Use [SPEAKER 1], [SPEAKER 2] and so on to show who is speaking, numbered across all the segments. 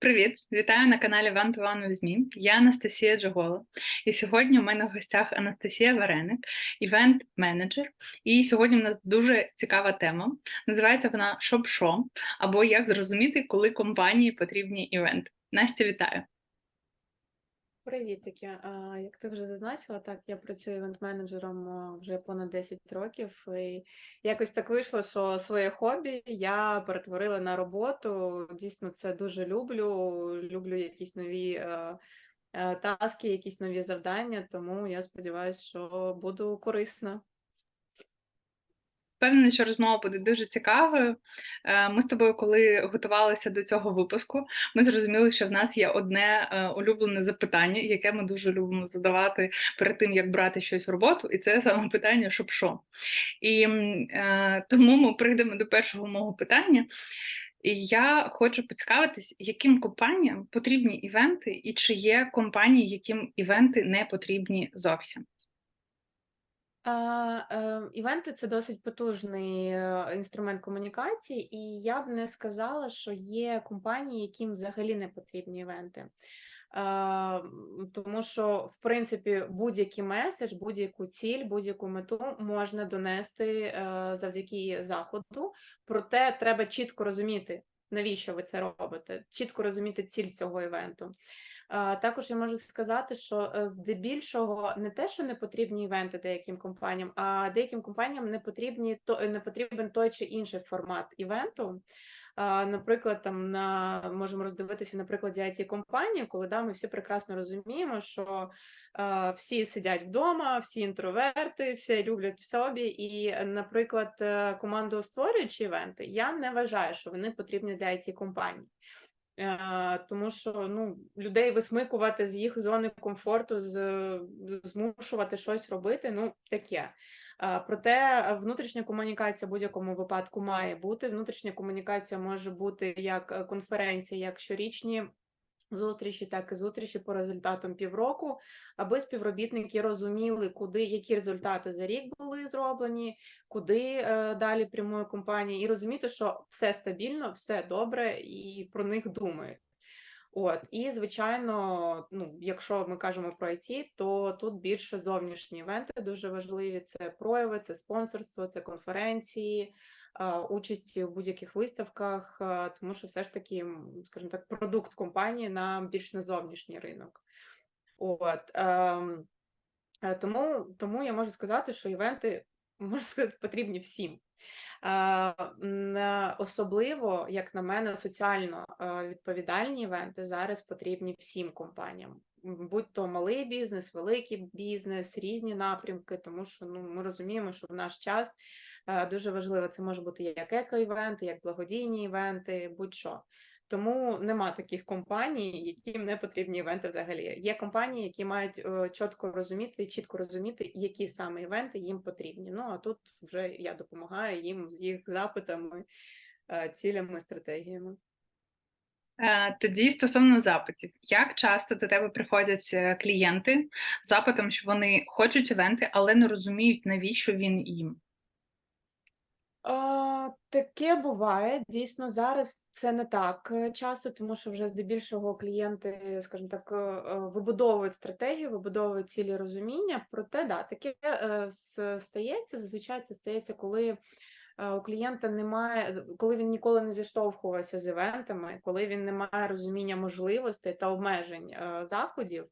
[SPEAKER 1] Привіт, вітаю на каналі Ван One with Я Анастасія Джогола. І сьогодні у мене в гостях Анастасія Вареник, івент-менеджер. І сьогодні в нас дуже цікава тема. Називається вона Шоп-шо, або як зрозуміти, коли компанії потрібні івент. Настя, вітаю!
[SPEAKER 2] Привіт, Як ти вже зазначила, так я працюю івент-менеджером вже понад 10 років, і якось так вийшло, що своє хобі я перетворила на роботу. Дійсно, це дуже люблю. Люблю якісь нові е, е, таски, якісь нові завдання, тому я сподіваюся, що буду корисна.
[SPEAKER 1] Впевнена, що розмова буде дуже цікавою. Е, Ми з тобою, коли готувалися до цього випуску, ми зрозуміли, що в нас є одне е, улюблене запитання, яке ми дуже любимо задавати перед тим, як брати щось в роботу, і це саме питання, щоб що. І е, тому ми прийдемо до першого мого питання. І я хочу поцікавитись, яким компаніям потрібні івенти, і чи є компанії, яким івенти не потрібні зовсім.
[SPEAKER 2] А, е, Івенти це досить потужний е, інструмент комунікації, і я б не сказала, що є компанії, яким взагалі не потрібні івенти. М, Тому що, в принципі, будь-який меседж, будь-яку ціль, будь-яку мету можна донести е, завдяки заходу. Проте треба чітко розуміти, навіщо ви це робите, чітко розуміти ціль цього івенту. А, Також я можу сказати, що е, здебільшого не те, що не потрібні івенти деяким компаніям, а деяким компаніям не потрібні то не потрібен той чи інший формат івенту. Наприклад, там на можемо роздивитися на прикладі it компанії, коли да, ми всі прекрасно розуміємо, що е, всі сидять вдома, всі інтроверти, всі люблять в собі. І, наприклад, е, команду створюючи івенти, я не вважаю, що вони потрібні для it компаній. Е, Тому що ну, людей висмикувати з їх зони комфорту, з, змушувати щось робити, ну таке. Е, Проте внутрішня комунікація в будь-якому випадку має бути. Внутрішня комунікація може бути як е, конференція, як щорічні зустрічі, так і зустрічі по результатам півроку, аби співробітники розуміли, куди які результати за рік були зроблені, куди е, далі прямує компанія, і розуміти, що все стабільно, все добре, і про них думають. От, і звичайно, ну, якщо ми кажемо про IT, то тут більше зовнішні івенти дуже важливі: це прояви, це спонсорство, це конференції, участі в будь-яких виставках, тому що все ж таки, скажімо так, продукт компанії на більш на зовнішній ринок. От, тому, тому я можу сказати, що івенти можна сказати, потрібні всім. Особливо, як на мене, соціально відповідальні івенти зараз потрібні всім компаніям. Будь то малий бізнес, великий бізнес, різні напрямки, тому що ну, ми розуміємо, що в наш час дуже важливо це може бути як еко-івенти, як благодійні івенти, будь-що. Тому нема таких компаній, яким не потрібні івенти взагалі. Є компанії, які мають е, чітко розуміти, чітко розуміти, які саме івенти їм потрібні. Ну а тут вже я допомагаю їм з їх запитами, е, цілями, стратегіями.
[SPEAKER 1] Е, Тоді стосовно запитів, як часто до тебе приходять е, клієнти з запитом, що вони хочуть івенти, але не розуміють, навіщо він їм?
[SPEAKER 2] А, таке буває. Дійсно, зараз це не так е, часто, тому що вже здебільшого клієнти, скажімо так, е, е, вибудовують стратегію, вибудовують цілі розуміння. Проте, да, таке е, стається. Зазвичай це стається, коли е, у клієнта немає, коли він ніколи не зіштовхувався з івентами, коли він не має розуміння можливостей та обмежень е, заходів.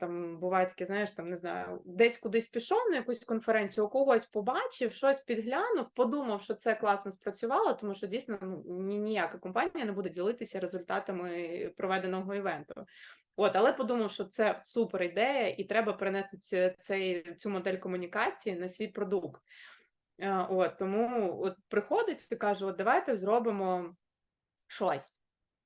[SPEAKER 2] Там буває таке, знаєш, там не знаю, десь кудись пішов на якусь конференцію, у когось побачив, щось підглянув, подумав, що це класно спрацювало, тому що дійсно ну, ні, ніяка компанія не буде ділитися результатами проведеного івенту. От, але подумав, що це супер ідея, і треба перенести цю, цей, цю модель комунікації на свій продукт. Е, От, тому от приходить і каже: от давайте зробимо щось.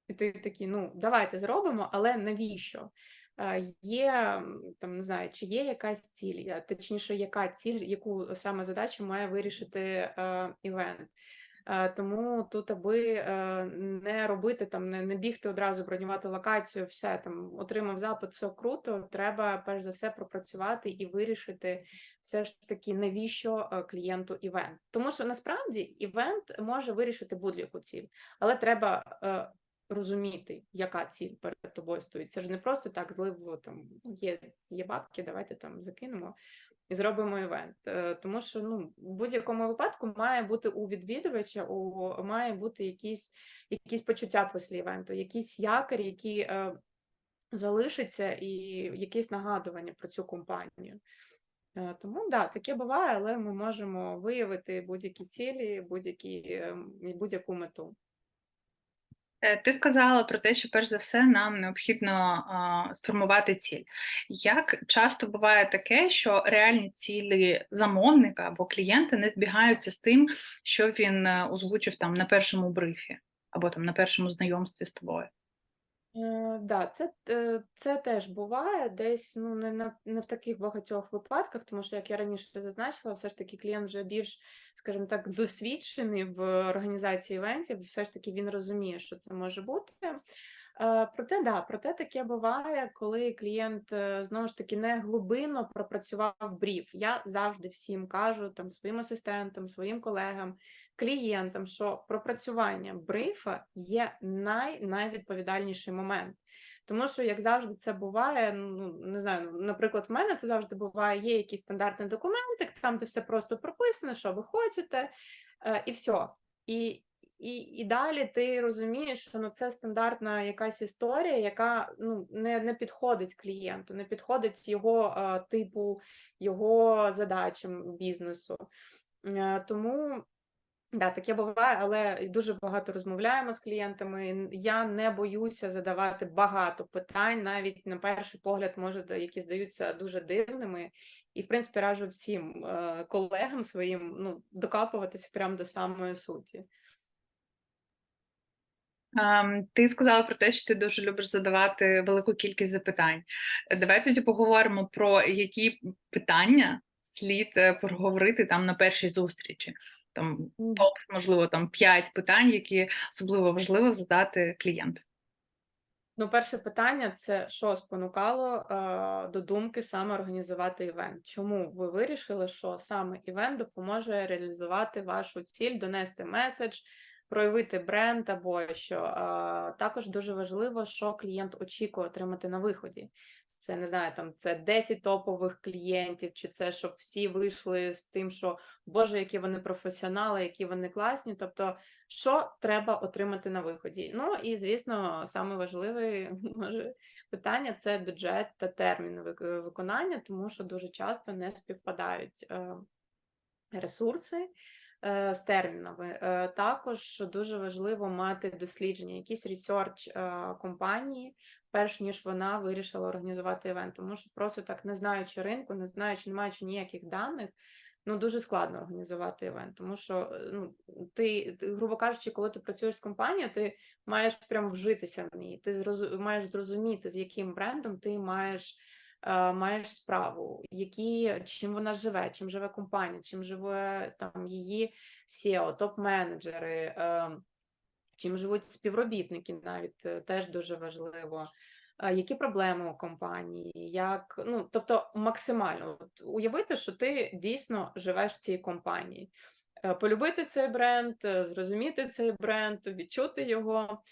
[SPEAKER 2] І ти такий, ну давайте зробимо, але навіщо? Е, Є там, не знаю, чи є якась ціль, точніше, яка ціль, яку саме задачу має вирішити е, івент. Е, Тому тут, аби не робити там, не, не бігти одразу, бронювати локацію, все там отримав запит, все круто. Треба перш за все пропрацювати і вирішити все ж таки, навіщо клієнту івент. Тому що насправді івент може вирішити будь-яку ціль, але треба розуміти, яка ціль перед тобою стоїть. Це ж не просто так злив там є, є бабки, давайте там закинемо і зробимо івент. Е, Тому що ну, в будь-якому випадку має бути у відвідувача, у має бути якісь, якісь почуття після івенту, якісь якорі, які е, залишаться, і якесь нагадування про цю компанію. Е, Тому да, таке буває, але ми можемо виявити будь-які цілі, будь-які ем, будь-яку мету.
[SPEAKER 1] Е, Ти сказала про те, що перш за все нам необхідно а, сформувати ціль. Як часто буває таке, що реальні цілі замовника або клієнта не збігаються з тим, що він е, озвучив там на першому брифі або там на першому знайомстві з тобою?
[SPEAKER 2] Е, да, це, е, це теж буває десь ну, не, на, не в таких багатьох випадках, тому що, як я раніше зазначила, все ж таки клієнт вже більш, скажімо так, досвідчений в організації івентів, все ж таки він розуміє, що це може бути. Е, Проте, да, проте таке буває, коли клієнт е, знову ж таки не глибинно пропрацював бриф. Я завжди всім кажу, там своїм асистентам, своїм колегам, клієнтам, що пропрацювання брифа є най, найвідповідальніший момент. Тому що, як завжди, це буває, ну не знаю, наприклад, в мене це завжди буває, є якийсь стандартний документик, там де все просто прописано, що ви хочете, е, і все. І, і, і далі ти розумієш, що ну, це стандартна якась історія, яка ну, не, не підходить клієнту, не підходить його е, типу, його задачам бізнесу. Е, тому Да, таке буває, але дуже багато розмовляємо з клієнтами. Я не боюся задавати багато питань, навіть на перший погляд, може, які здаються дуже дивними. І, в принципі, раджу всім е, колегам своїм ну, докапуватися прямо до самої суті.
[SPEAKER 1] Ем, Ти сказала про те, що ти дуже любиш задавати велику кількість запитань. Давай тоді поговоримо про які питання слід е, проговорити там на першій зустрічі. Там топ, можливо, там 5 питань, які особливо важливо задати клієнту.
[SPEAKER 2] Ну, перше питання це що спонукало е, до думки саме організувати івент? Чому ви вирішили, що саме івент допоможе реалізувати вашу ціль, донести меседж, проявити бренд або що? Також дуже важливо, що клієнт очікує отримати на виході. Це не знаю, там це 10 топових клієнтів, чи це щоб всі вийшли з тим, що Боже, які вони професіонали, які вони класні. Тобто, що треба отримати на виході? Ну і звісно, саме важливе може питання це бюджет та термін виконання, тому що дуже часто не співпадають е, ресурси з термінами. Е, Також дуже важливо мати дослідження, якийсь ресерч е, компанії, перш ніж вона вирішила організувати івент. Тому що просто так, не знаючи ринку, не знаючи, не маючи ніяких даних. Ну, дуже складно організувати івент, тому що е, ну, ти, грубо кажучи, коли ти працюєш з компанією, ти маєш прям вжитися в ній. Ти зрозу, маєш зрозуміти, з яким брендом ти маєш е, маєш справу, які, чим вона живе, чим живе компанія, чим живе там її SEO, топ-менеджери, е, чим живуть співробітники, навіть е, теж дуже важливо. Е, Які проблеми у компанії, як ну тобто максимально от, уявити, що ти дійсно живеш в цій компанії, Е, полюбити цей бренд, е, зрозуміти цей бренд, відчути його.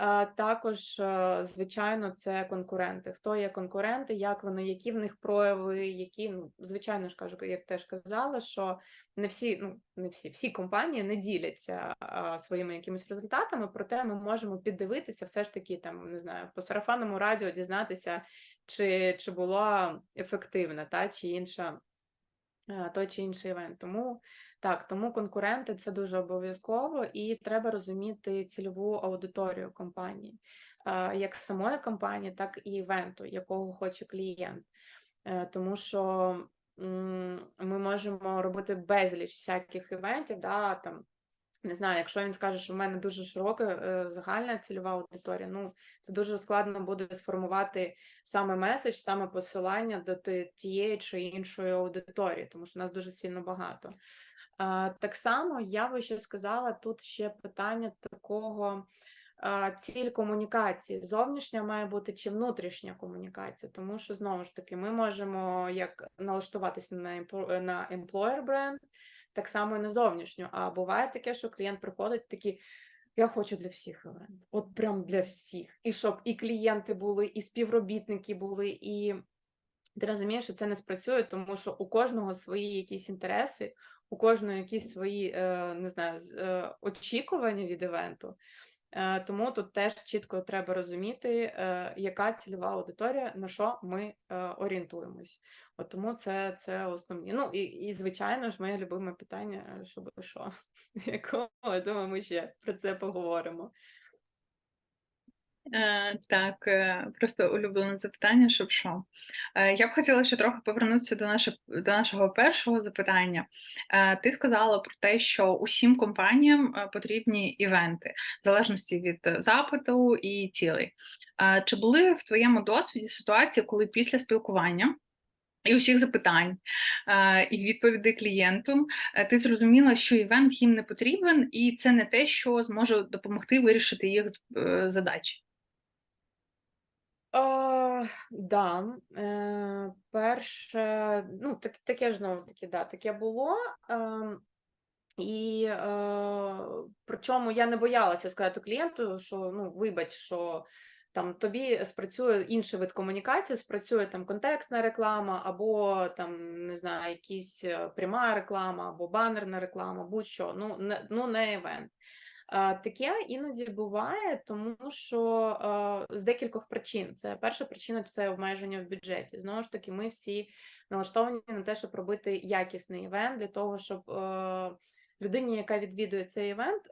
[SPEAKER 2] Е, Також, е, звичайно, це конкуренти. Хто є конкуренти, як вони, які в них прояви, які, ну, звичайно ж кажу, як теж казала, що не всі, ну не всі, всі компанії не діляться а, своїми якимись результатами, проте ми можемо піддивитися, все ж таки, там не знаю, по сарафанному радіо дізнатися, чи, чи була ефективна та чи інша. Е, Той чи інший івент. Тому так, тому конкуренти це дуже обов'язково, і треба розуміти цільову аудиторію компанії, е, як самої компанії, так і івенту, якого хоче клієнт. Е, Тому що ми можемо робити безліч всяких івентів, да, там, не знаю, якщо він скаже, що в мене дуже широка е, загальна цільова аудиторія, ну це дуже складно буде сформувати саме меседж, саме посилання до тієї чи іншої аудиторії, тому що нас дуже сильно багато. Так само я би ще сказала, тут ще питання такого ціль комунікації. Зовнішня має бути чи внутрішня комунікація, тому що знову ж таки ми можемо як налаштуватися на на employer бренд, так само і на зовнішню. А буває таке, що клієнт приходить такий. Я хочу для всіх івент. От прям для всіх. І щоб і клієнти були, і співробітники були, і ти розумієш, що це не спрацює, тому що у кожного свої якісь інтереси, у кожного якісь свої, е, не знаю, е, очікування від івенту. Е, Тому тут теж чітко треба розуміти, е, яка цільова аудиторія, на що ми е, орієнтуємось. От тому це, це основні. Ну і, і звичайно ж, моє любиме питання, е, щоб що, якого думаю, ми ще про це поговоримо.
[SPEAKER 1] Е, так, е, просто улюблене запитання, щоб що. Е, я б хотіла ще трохи повернутися до, наше, до нашого першого запитання. Ти сказала про те, що усім компаніям потрібні івенти, в залежності від запиту і цілей. Чи були в твоєму досвіді ситуації, коли після спілкування і усіх запитань і відповідей клієнту, ти зрозуміла, що івент їм не потрібен, і це не те, що зможе допомогти вирішити їх з- е,
[SPEAKER 2] да, е, перше, ну, так, таке ж знову таки, да, таке було. ем, і е, причому я не боялася сказати клієнту, що ну, вибач, що там тобі спрацює інший вид комунікації, спрацює там контекстна реклама, або там не знаю, якісь е, пряма реклама, або банерна реклама, будь-що, ну не, ну, не івент. Е, Таке іноді буває, тому що е, з декількох причин. Це перша причина це обмеження в бюджеті. Знову ж таки, ми всі налаштовані на те, щоб робити якісний івент для того, щоб е, людині, яка відвідує цей івент,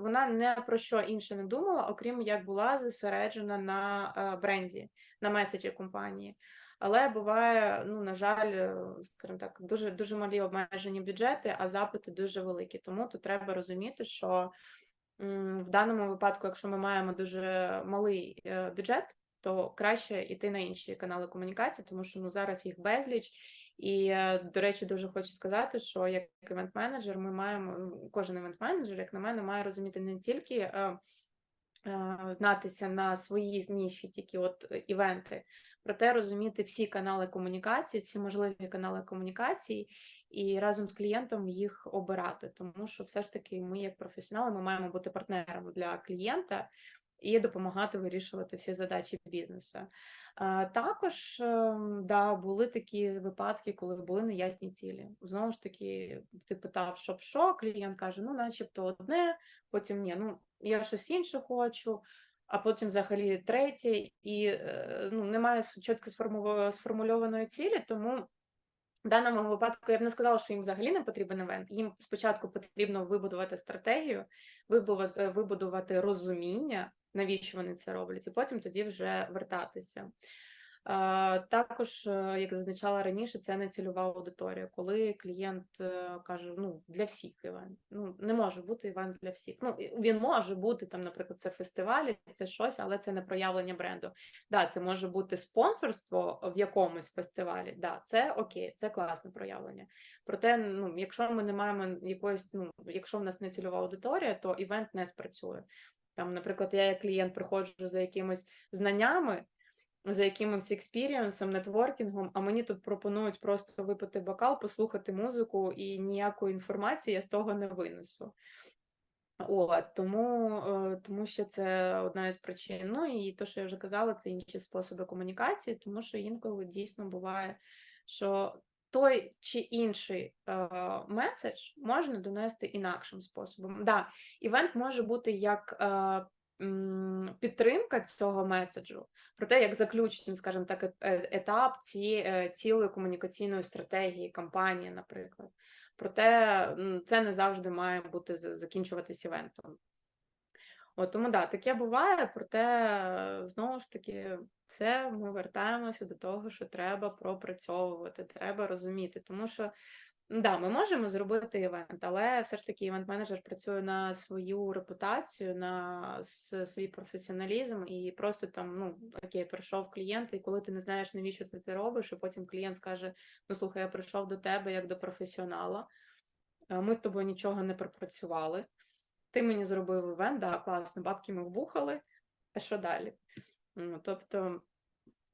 [SPEAKER 2] вона не про що інше не думала, окрім як була зосереджена на бренді, на меседжі компанії. Але буває, ну на жаль, скажімо так, дуже дуже малі обмежені бюджети, а запити дуже великі. Тому тут треба розуміти, що в даному випадку, якщо ми маємо дуже малий е, бюджет, то краще йти на інші канали комунікації, тому що ну зараз їх безліч. І, е, до речі, дуже хочу сказати, що як івент-менеджер, ми маємо ну, кожен івент-менеджер, як на мене, має розуміти не тільки е, е, знатися на свої ніші, тільки от е, івенти, проте розуміти всі канали комунікації, всі можливі канали комунікації, і разом з клієнтом їх обирати. Тому що все ж таки ми, як професіонали, ми маємо бути партнером для клієнта і допомагати вирішувати всі задачі бізнесу. Також ем, да, були такі випадки, коли були неясні цілі. Знову ж таки, ти питав, щоб що, клієнт каже, ну, начебто одне, потім ні, ну я щось інше хочу, а потім взагалі третє, і е, ну, немає чітко сформу- сформульованої цілі, тому. Даному випадку я б не сказала, що їм взагалі не потрібен івент. Їм спочатку потрібно вибудувати стратегію, вибудувати, вибудувати розуміння, навіщо вони це роблять, і потім тоді вже вертатися. Е, Також, е, як зазначала раніше, це не цільова аудиторія, коли клієнт е, каже: ну для всіх івент. Ну не може бути івент для всіх. Ну він може бути там, наприклад, це фестивалі, це щось, але це не проявлення бренду. Да, це може бути спонсорство в якомусь фестивалі. Да, це окей, це класне проявлення. Проте, ну якщо ми не маємо якоїсь, ну якщо в нас не цільова аудиторія, то івент не спрацює. Там, наприклад, я як клієнт приходжу за якимось знаннями, за якимось експірієнсом, нетворкінгом, а мені тут пропонують просто випити бокал, послухати музику і ніякої інформації я з того не винесу. От, тому, е, тому що це одна із причин. Ну і те, що я вже казала, це інші способи комунікації, тому що інколи дійсно буває, що той чи інший е, меседж можна донести інакшим способом. Да, івент може бути як е, підтримка цього меседжу, проте як заключний, скажімо так, е- е- етап ці, е, цілої комунікаційної стратегії компанії, наприклад. Проте це не завжди має бути закінчуватись івентом. От тому да, таке буває, проте знову ж таки, все ми вертаємося до того, що треба пропрацьовувати, треба розуміти, тому що да, ми можемо зробити івент, але все ж таки івент-менеджер працює на свою репутацію, на свій професіоналізм, і просто там, ну окей, прийшов клієнт, і коли ти не знаєш, навіщо це ти робиш, і потім клієнт скаже: Ну слухай, я прийшов до тебе як до професіонала, ми з тобою нічого не пропрацювали. Ти мені зробив івент, да, класно, бабки ми вбухали, а що далі? Ну, тобто,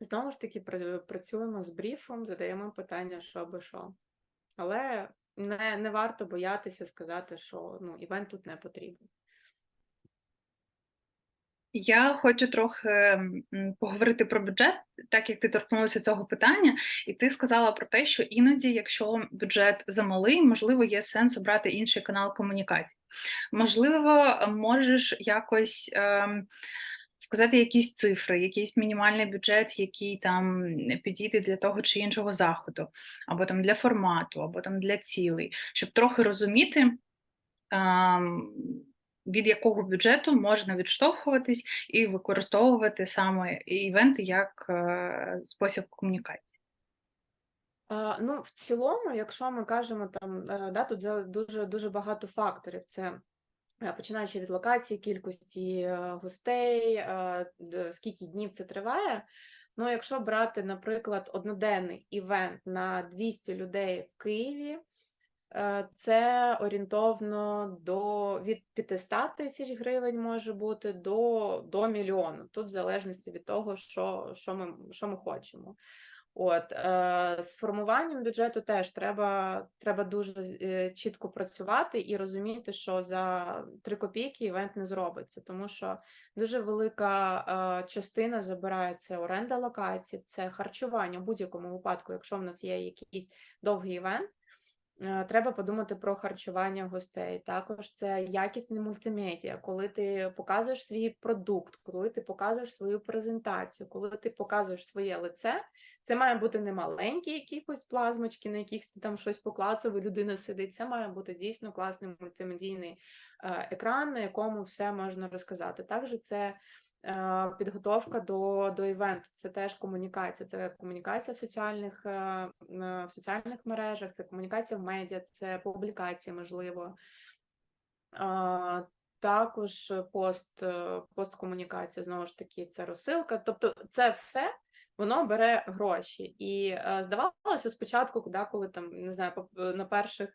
[SPEAKER 2] знову ж таки, працюємо з бріфом, задаємо питання, що би що. Але не, не варто боятися сказати, що ну, івент тут не потрібен.
[SPEAKER 1] Я хочу трохи поговорити про бюджет, так як ти торкнулася цього питання, і ти сказала про те, що іноді, якщо бюджет замалий, можливо, є сенс обрати інший канал комунікації. Можливо, можеш якось ем, сказати якісь цифри, якийсь мінімальний бюджет, який там підійде для того чи іншого заходу, або там для формату, або там для цілей, щоб трохи розуміти. ем, від якого бюджету можна відштовхуватись і використовувати саме івенти як е, спосіб комунікації.
[SPEAKER 2] А, Ну, в цілому, якщо ми кажемо там, е, да, тут дуже дуже багато факторів. Це починаючи від локації, кількості е, гостей, е, скільки днів це триває. Ну, якщо брати, наприклад, одноденний івент на 200 людей в Києві, е, це орієнтовно до від 500 тисяч гривень може бути до, до мільйону. Тут в залежності від того, що, що, ми, що ми хочемо. От е, з формуванням бюджету теж треба, треба дуже е, чітко працювати і розуміти, що за 3 копійки івент не зробиться, тому що дуже велика е, частина забирає це оренда локації, це харчування в будь-якому випадку, якщо в нас є якийсь довгий івент. Е, Треба подумати про харчування гостей. Також це якісне мультимедіа, коли ти показуєш свій продукт, коли ти показуєш свою презентацію, коли ти показуєш своє лице. Це має бути не маленькі якісь плазмочки, на яких ти там щось поклацав, і людина сидить. Це має бути дійсно класний мультимедійний е, екран, на якому все можна розказати. Також це підготовка до, до івенту, це теж комунікація. Це комунікація в соціальних, е, е, в соціальних мережах, це комунікація в медіа, це публікації, можливо. Також пост, е, посткомунікація, знову ж таки, це розсилка. Тобто, це все воно бере гроші. І е, здавалося спочатку, коли там не знаю, на перших е,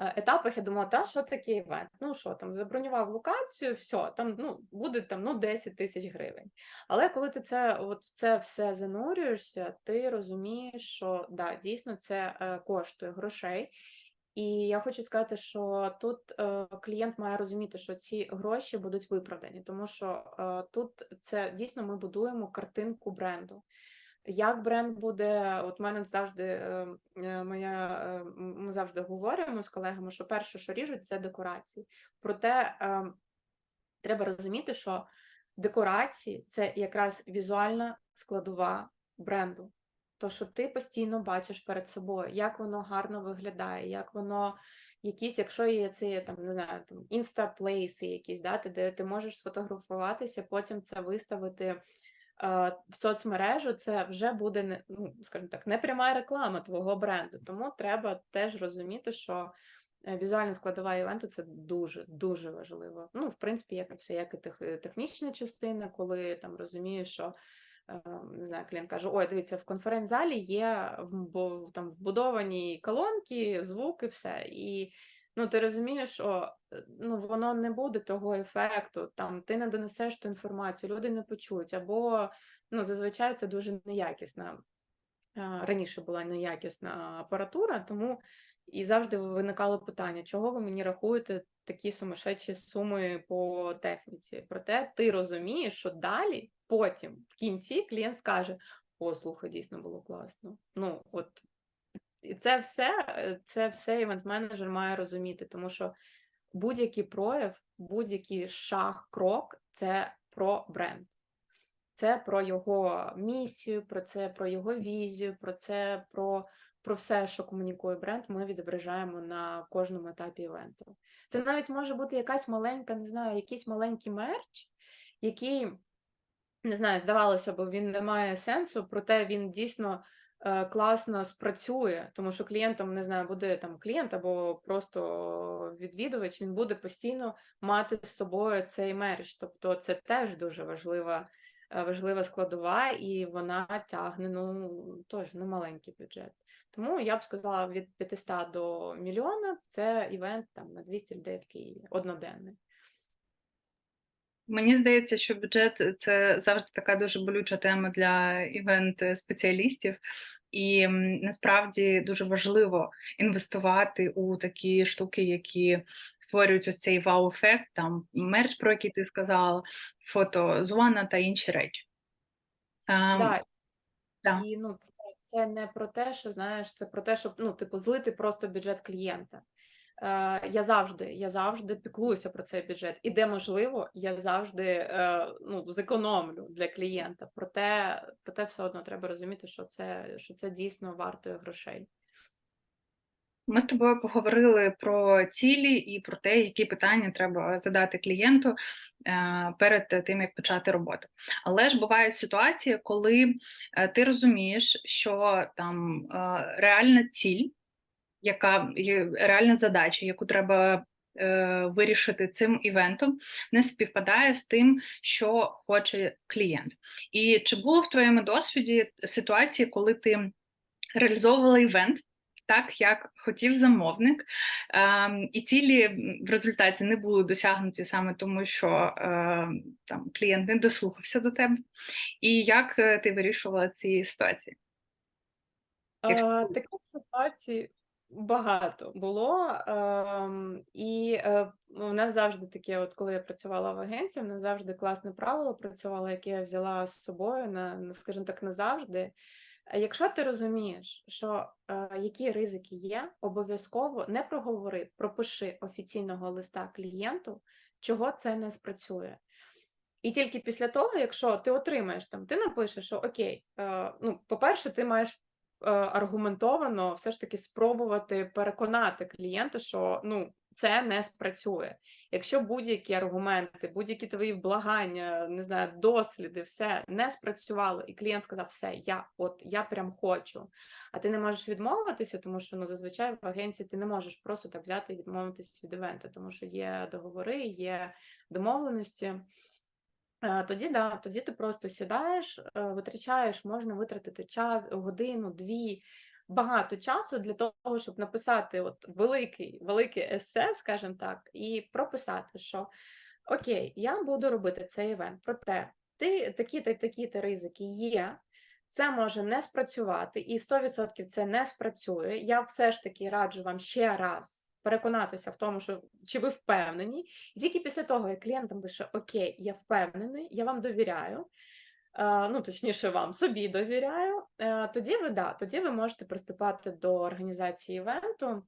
[SPEAKER 2] етапах я думала, та що таке івент? Ну що там, забронював локацію, все, там ну, буде там ну, 10 тисяч гривень. Але коли ти це, от це все занурюєшся, ти розумієш, що да, дійсно це е, коштує грошей. І я хочу сказати, що тут е, клієнт має розуміти, що ці гроші будуть виправдані, тому що е, тут це дійсно ми будуємо картинку бренду. Як бренд буде, от мене завжди е, е, моя, е, ми завжди говоримо з колегами, що перше, що ріжуть, це декорації. Проте треба розуміти, що декорації це якраз візуальна складова бренду. То, що ти постійно бачиш перед собою, як воно гарно виглядає, як воно якісь, якщо є це там, не знаю, там інстаплейси якісь, дати, де ти можеш сфотографуватися, потім це виставити в соцмережу, це вже буде ну, скажімо так, не пряма реклама твого бренду. Тому треба теж розуміти, що е, візуальна складова івенту це дуже дуже важливо. Ну, в принципі, як і все, як і тех- технічна частина, коли там розумієш, що е, не знаю, клієнт каже: Ой, дивіться, в конференц-залі є там вбудовані колонки, звук і все. І ну, ти розумієш, що е, ну, воно не буде того ефекту, там ти не донесеш ту інформацію, люди не почують, або ну, зазвичай це дуже неякісна. Раніше була неякісна апаратура, тому і завжди виникало питання, чого ви мені рахуєте такі сумасшедші суми по техніці. Проте ти розумієш, що далі, потім, в кінці, клієнт скаже: О, слухай, дійсно було класно. Ну, от і це все, е, це все івент-менеджер має розуміти, тому що будь-який прояв, будь-який шаг, крок це про бренд. Це про його місію, про це про його візію, про це про, про все, що комунікує бренд, ми відображаємо на кожному етапі івенту. Це навіть може бути якась маленька, не знаю, якийсь маленький мерч, який, не знаю, здавалося б, він не має сенсу, проте він дійсно класно спрацює, тому що клієнтам, не знаю, буде там клієнт або просто відвідувач, він буде постійно мати з собою цей мерч. Тобто це теж дуже важлива, е, важлива складова, і вона тягне ну, теж немаленький бюджет. Тому я б сказала, від 500 до мільйона це івент там на 200 людей в Києві, одноденний.
[SPEAKER 1] Мені здається, що бюджет це завжди така дуже болюча тема для івент-спеціалістів. І насправді дуже важливо інвестувати у такі штуки, які створюють ось цей вау-ефект, там мерч, про який ти сказала, фотозона та інші речі.
[SPEAKER 2] Да,
[SPEAKER 1] да.
[SPEAKER 2] І ну, це, це не про те, що знаєш, це про те, щоб ну, типу, злити просто бюджет клієнта. Е, я завжди, я завжди піклуюся про цей бюджет. І де можливо, я завжди е, ну, зекономлю для клієнта. Проте, проте все одно треба розуміти, що це, що це дійсно вартує грошей.
[SPEAKER 1] Ми з тобою поговорили про цілі і про те, які питання треба задати клієнту е, перед тим, як почати роботу. Але ж бувають ситуації, коли ти розумієш, що там реальна ціль, яка є реальна задача, яку треба е, вирішити цим івентом, не співпадає з тим, що хоче клієнт. І чи було в твоєму досвіді ситуації, коли ти реалізовувала івент? Так, як хотів замовник, ем, і цілі в результаті не були досягнуті саме тому, що ем, там клієнт не дослухався до тебе. І як е, ти вирішувала ці ситуації? Якщо
[SPEAKER 2] Е, таких ситуацій багато було. ем, і е, у нас завжди таке, от коли я працювала в агенції, у нас завжди класне правило працювало, яке я взяла з собою на, скажімо так, назавжди. Якщо ти розумієш, що е, які ризики є, обов'язково не проговори, пропиши офіційного листа клієнту, чого це не спрацює. І тільки після того, якщо ти отримаєш там, ти напишеш, що окей, е, ну, по-перше, ти маєш аргументовано все ж таки спробувати переконати клієнта, що ну, це не спрацює. Якщо будь-які аргументи, будь-які твої благання, не знаю, досліди, все не спрацювало, і клієнт сказав, все, я от я прям хочу. А ти не можеш відмовитися, тому що ну зазвичай в агенції ти не можеш просто так взяти і відмовитися від івента, тому що є договори, є домовленості. Е, Тоді да, тоді ти просто сідаєш, е, витрачаєш, можна витратити час, годину, дві, багато часу для того, щоб написати от великий, великий есе, скажімо так, і прописати, що окей, я буду робити цей івент, проте ти такі-то такі-то ризики є. Це може не спрацювати, і 100% це не спрацює. Я все ж таки раджу вам ще раз переконатися в тому, що чи ви впевнені, і тільки після того, як клієнтам пише Окей, я впевнений, я вам довіряю. е, Ну, точніше, вам собі довіряю. е, Тоді ви да, тоді ви можете приступати до організації івенту.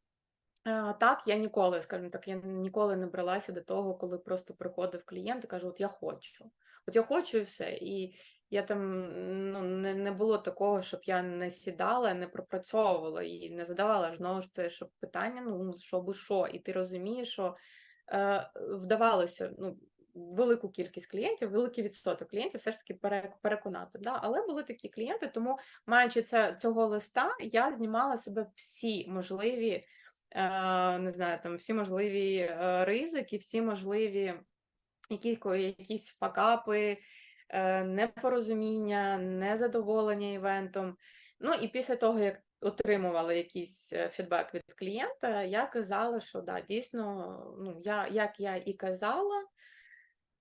[SPEAKER 2] Е, Так, я ніколи, скажімо так, я ніколи не бралася до того, коли просто приходив клієнт і каже: От я хочу, от я хочу і все. І я там ну, не, не було такого, щоб я не сідала, не пропрацьовувала і не задавала знову ж це, щоб питання, ну що би що, і ти розумієш, що е, вдавалося ну, велику кількість клієнтів, великий відсоток клієнтів все ж таки переконати. Да? Але були такі клієнти, тому маючи це, цього листа, я знімала себе всі можливі, е, не знаю, там всі можливі е, ризики, всі можливі які, якісь факапи, непорозуміння, незадоволення івентом. Ну і після того, як отримувала якийсь е, фідбек від клієнта, я казала, що да, дійсно, ну, я, як я і казала,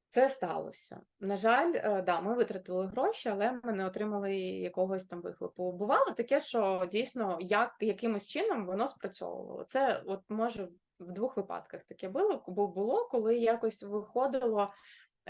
[SPEAKER 2] це сталося. На жаль, е, да, ми витратили гроші, але ми не отримали якогось там вихлопу. Бувало таке, що дійсно як, якимось чином воно спрацьовувало. Це от може в двох випадках таке було, бо було, коли якось виходило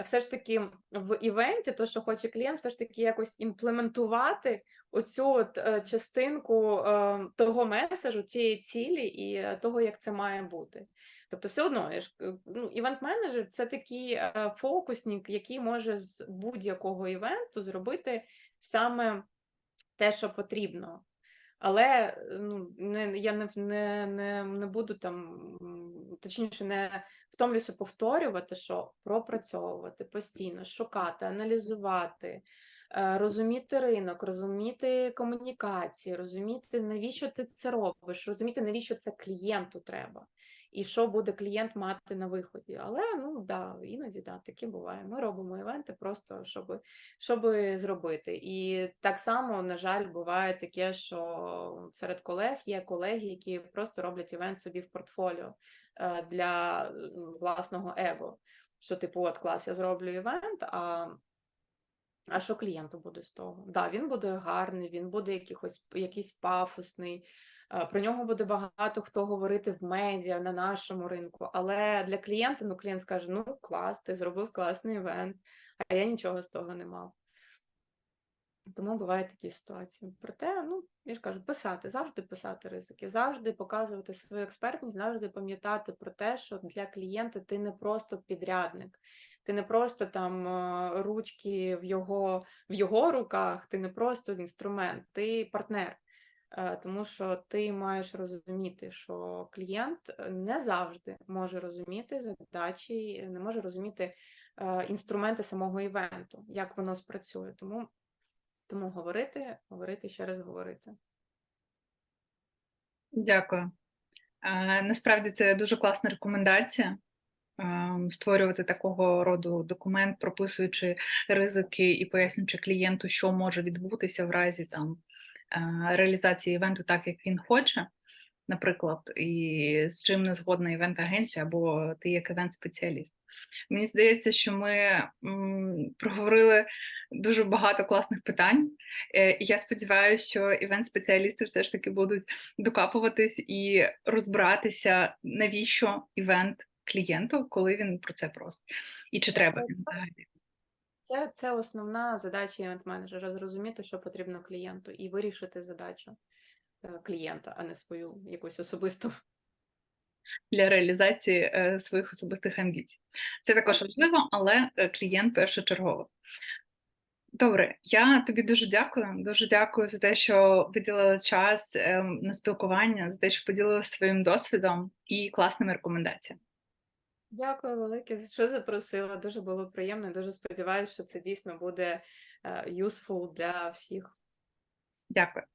[SPEAKER 2] все ж таки в івенті, то, що хоче клієнт, все ж таки якось імплементувати оцю от е, частинку е, того меседжу, цієї цілі і того, як це має бути. Тобто, все одно, е, ну, івент-менеджер це такий фокусник, який може з будь-якого івенту зробити саме те, що потрібно. Але ну, не, я не, не, не, не буду там, точніше, не втомлюся повторювати, що пропрацьовувати постійно, шукати, аналізувати, е, розуміти ринок, розуміти комунікації, розуміти, навіщо ти це робиш, розуміти, навіщо це клієнту треба, і що буде клієнт мати на виході. Але ну да, іноді да, таке буває. Ми робимо івенти просто, щоб, щоб зробити. І так само, на жаль, буває таке, що серед колег є колеги, які просто роблять івент собі в портфоліо е, для власного его. Що, типу, от клас, я зроблю івент, а А що клієнту буде з того? Да, він буде гарний, він буде якихось, якийсь пафосний. Е, Про нього буде багато хто говорити в медіа на нашому ринку. Але для клієнта, ну клієнт скаже: ну клас, ти зробив класний івент, а я нічого з того не мав. Тому бувають такі ситуації. Проте, ну, я ж кажу, писати, завжди писати ризики, завжди показувати свою експертність, завжди пам'ятати про те, що для клієнта ти не просто підрядник, ти не просто там е, ручки в його, в його руках, ти не просто інструмент, ти партнер. Е, Тому що ти маєш розуміти, що клієнт е, не завжди може розуміти задачі, не може розуміти е, інструменти самого івенту, як воно спрацює. Тому тому говорити, говорити, ще раз говорити.
[SPEAKER 1] Дякую. Е, Насправді це дуже класна рекомендація. ем, Створювати такого роду документ, прописуючи ризики і пояснюючи клієнту, що може відбутися в разі там е, реалізації івенту так, як він хоче, наприклад, і з чим не згодна івент-агенція або ти як івент-спеціаліст. Мені здається, що ми проговорили дуже багато класних питань. Е, і Я сподіваюся, що івент-спеціалісти все ж таки будуть докапуватись і розбиратися, навіщо івент клієнту, коли він про це просить, і чи треба він взагалі.
[SPEAKER 2] Це, це основна задача івент-менеджера зрозуміти, що потрібно клієнту, і вирішити задачу е, клієнта, а не свою якусь особисту.
[SPEAKER 1] для реалізації е, своїх особистих амбіцій. Це також важливо, але е, клієнт першочергово. Добре, я тобі дуже дякую. Дуже дякую за те, що виділила час ем, на спілкування, за те, що поділилася своїм досвідом і класними рекомендаціями.
[SPEAKER 2] Дякую велике, що запросила. Дуже було приємно. Дуже сподіваюся, що це дійсно буде е, useful для всіх.
[SPEAKER 1] Дякую.